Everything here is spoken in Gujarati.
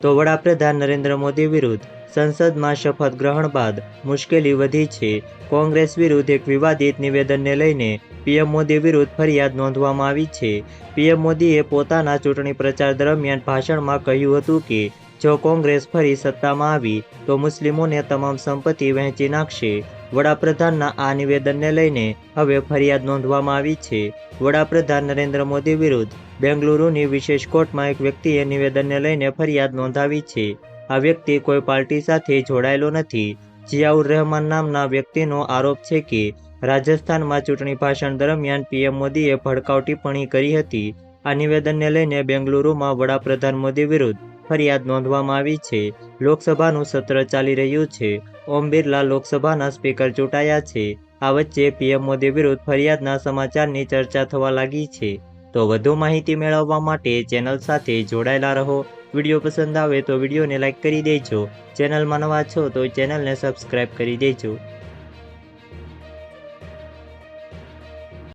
તો વડાપ્રધાન નરેન્દ્ર મોદી વિરુદ્ધ સંસદમાં શપથ ગ્રહણ બાદ મુશ્કેલી વધી છે. કોંગ્રેસ વિરુદ્ધ એક વિવાદિત નિવેદનને લઈને પીએમ મોદી વિરુદ્ધ ફરિયાદ નોંધવામાં આવી છે. પીએમ મોદીએ પોતાના ચૂંટણી પ્રચાર દરમિયાન ભાષણમાં કહ્યું હતું કે, જો કોંગ્રેસ ફરી સત્તામાં આવી, તો મુસ્લિમોને તમામ સંપત્તિ વહેંચી નાખશે. વડાપ્રધાનના આ નિવેદનને લઈને હવે ફરિયાદ નોંધવામાં આવી છે. વડાપ્રધાન નરેન્દ્ર મોદી વિરુદ્ધ બેંગલુરુની વિશેષ કોર્ટમાં એક વ્યક્તિએ નિવેદનને લઈને ફરિયાદ નોંધાવી છે. આ વ્યક્તિ કોઈ પાર્ટી સાથે જોડાયેલો નથી. જિયાઉર રહેમાન નામના વ્યક્તિનો આરોપ છે કે રાજસ્થાનમાં ચૂંટણી ભાષણ દરમિયાન પીએમ મોદીએ ભડકાઉ ટિપ્પણી કરી હતી. આ નિવેદનને લઈને બેંગલુરુમાં વડાપ્રધાન મોદી વિરુદ્ધ ફરિયાદ નોંધવામાં આવી છે. લોકસભાનું સત્ર ચાલી રહ્યું છે. ઓમ બિરલા લોકસભાના સ્પીકર ચૂંટાયા છે. આ વચ્ચે પીએમ મોદી વિરુદ્ધ ફરિયાદના સમાચારની ચર્ચા થવા લાગી છે. તો વધુ માહિતી મેળવવા માટે ચેનલ સાથે જોડાયેલા રહો. વીડિયો પસંદ આવે તો વિડીયોને લાઇક કરી દેજો. ચેનલમાં નવા છો તો ચેનલને સબસ્ક્રાઇબ કરી દેજો.